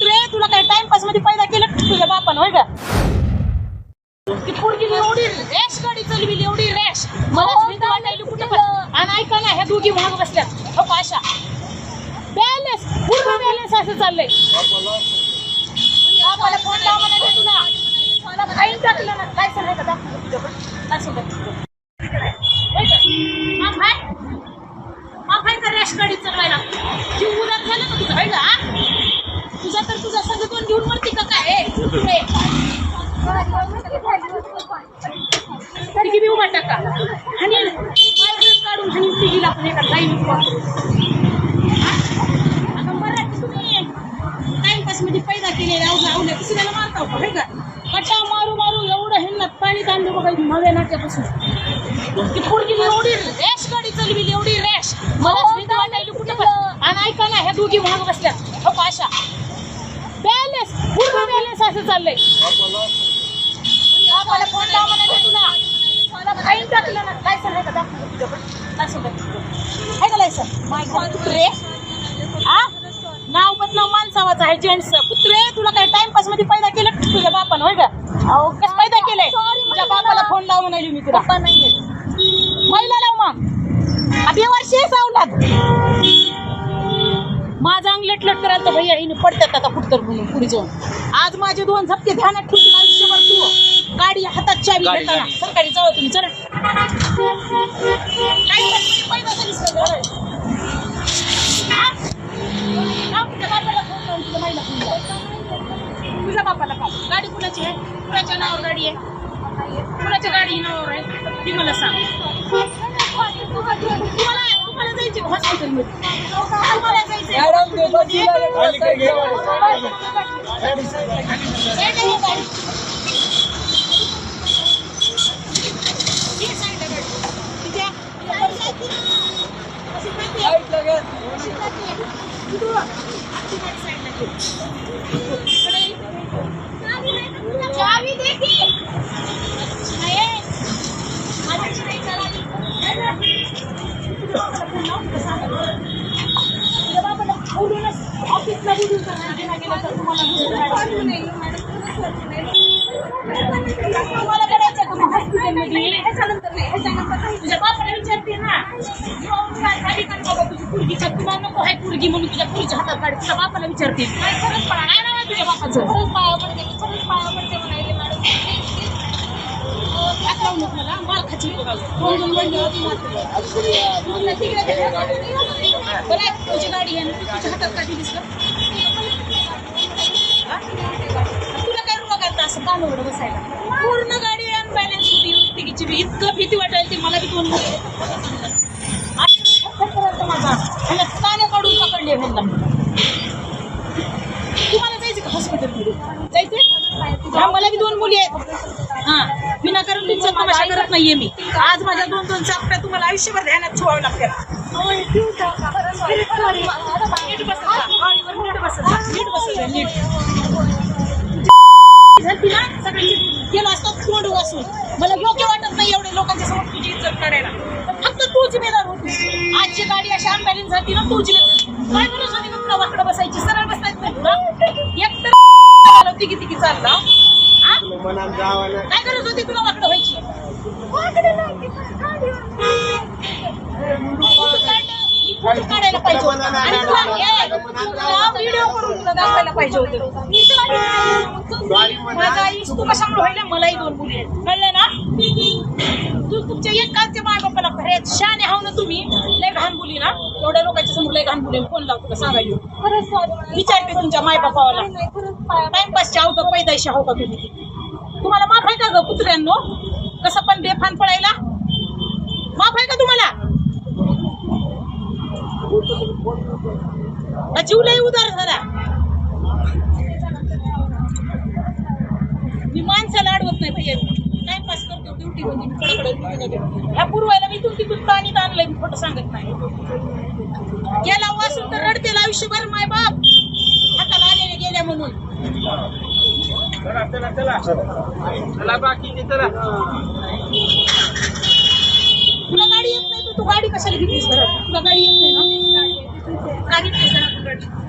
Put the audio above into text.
रे तुला काय टाइमपासमध्ये पैदा केलं का तुझ्या बापानं होय का? ती पोरगी एवढी रॅश गाडी चालविली एवढी रॅश मला भीती वाटायली कुठं पण आणि ऐका ना ह्या दोघी महाग बसल्यात हो का अशा बॅलन्स पूर्ण बॅलन्स असं चाललंय. बापाला फोन लावा म्हणायचं तुला. मला फाईन टाकलं ना काय सांगायचं दाखव तुझ्याकडे. काय सांगायचं होय का? मग काय मग काय का रॅश गाडी चालवायला? जीव उदार झाला ना तुझा होय का हा? तुझा तर तुझा संघ दोन घेऊन वरती का काय हे? हे. तिघी बी उभा टाका. आणि काढून आणि तिघीला पण एका लाईन आता मराठी तुम्ही टाइमपासमध्ये पैदा केलेले अवघा अवल्या दुसऱ्याला मारता होता नाही का? कटा मारू मारू एवढं हेन्नात पाणी तांदूळ बघा नव्या नाट्यापासून ती पोरगी एवढी रॅश गाडी चालविली एवढी रॅश मला कुठं आणि ऐका ना ह्या दोघी महाग बसल्या. हो अशा बॅलन्स पूर्ण बॅलन्स असं चाललंय? बापाला फोन लावा म्हणायचं तुला. मला फाईन टाकलं ना काय दाखव आहे? का लायसन माय गॉड कुत्रे. आ? नाव बदनाव माणसावाचं आहे जेंट्स. कुत्रे तुला काय टाइमपासमध्ये पैदा केलं? तुझ्या बापानं होय का? अहो कसं पैदा केलंय? तुझ्या बापाला फोन लावून म्हणाली मी तुला. महिला लाव मग. अभि वर्षी सावलात. लटलट करायला तर भैया हिने पडतात आता कुठतर म्हणून पुढे जाऊन. आज माझे दोन झपके ध्यानात ठेवतील आयुष्यभर तू. गाडी हातात चावी गाडी, घेताना. सरकारी जाऊ तुम्ही चल. काय करते? हा? तुझ्या बापाला फोन लावून तुझ्या बाईला फोन लाव. तुझ्या बापाला का गाडी कुणाची आहे? कुणाच्या नावावर गाडी आहे? कुणाच्या गाडी नावावर आहे? ती मला सांग. तुम्हाला तुम्हाला जायचे हॉस्पिटलमध्ये तुम्हाला तुम्हाला दुसरं तुम्हाला करायचं का मग हॉस्पिटलमध्ये तुझ्या बापाला विचारते ना जाऊन काय गाडी काढ बाबा तुझी पुरगी का तुला नको आहे पुरगी म्हणून तुझ्या पुरीच्या हातात काढ तुझ्या बापाला विचारते काय खरंच पडा काय नाव आहे तुझ्या बापाचं खरंच पाया पडते मी खरंच पाया पडते म्हणाले मॅडम हात लावू नको मला माळ खाची दोन दोन महिने तुला तिकडे ते- बरं आहे, तुझी गाडी आहे ना, तू तुझ्या हातात काढली दिसलं तुला काय रोग आता असं कानवड बसायला? पूर्ण गाडी अनबॅलन्स होती तिकीची बी. इतकं भीती वाटायला ती मला बी दोन माझा. काने काढून पकडले तुम्हाला जायचं का हॉस्पिटलमध्ये जायचं मला बी दोन मुली आहेत. हा विनाकारण तुमचा तमाशा करत नाहीये मी. आज माझ्या दोन दोन चापट्या तुम्हाला आयुष्यभर ध्यानात ठेवावं लागतात नीट बसा सगळ्यांची गेलो असतो तोंड वाचून मला योग्य वाटत नाही एवढे लोकांच्या समोर तुझी इज्जत करायला फक्त तू जिमेदार होती आजची गाडी अशा अनबॅलेन्स झाली ना तू जिमेदार काय गरज तुला वाकडं बसायची चालला. हा? काय गरज होती तुला वाकडं व्हायची? फोटो काढ- फोटो काढायला पाहिजे होता. आणि तुला ए, तुला व्हिडिओ करून तुला दाखवायला पाहिजे होतं. माझा आयुष्य तू कशामुळे व्हायला? मलाही दोन मुली आहेत. कळलं ना? तू तुमच्या एक कालच्या माय अरे छान आहे ना तुम्ही. लय घाण बोली ना. एवढ्या लोकांच्या समोर लय घाण बोली फोन लाव तुला सांगायला? विचारते तुमच्या माय टाइमपासच्या आहो का पैदाशी आहो का तुम्ही? तुम्हाला माफ आहे का ग कुत्र्यांनो? कसं पण बेफान पडायला? माफ आहे का तुम्हाला? जीव लय उदार झाला? मी माणसाला अडवत नाही भैया मध्ये. ह्या पूर्वायला मी तुमची तिथून पाणी आणलंय खोटं सांगत नाही. गेला वासून तर रडतेल आयुष्यभर माय बाप. हाताला आलेले गेल्या म्हणून. बाकी तुला गाडी येत नाही तू गाडी कशाला घेतलीस? घरात तुला गाडी येत नाही ना? गाडी नाही.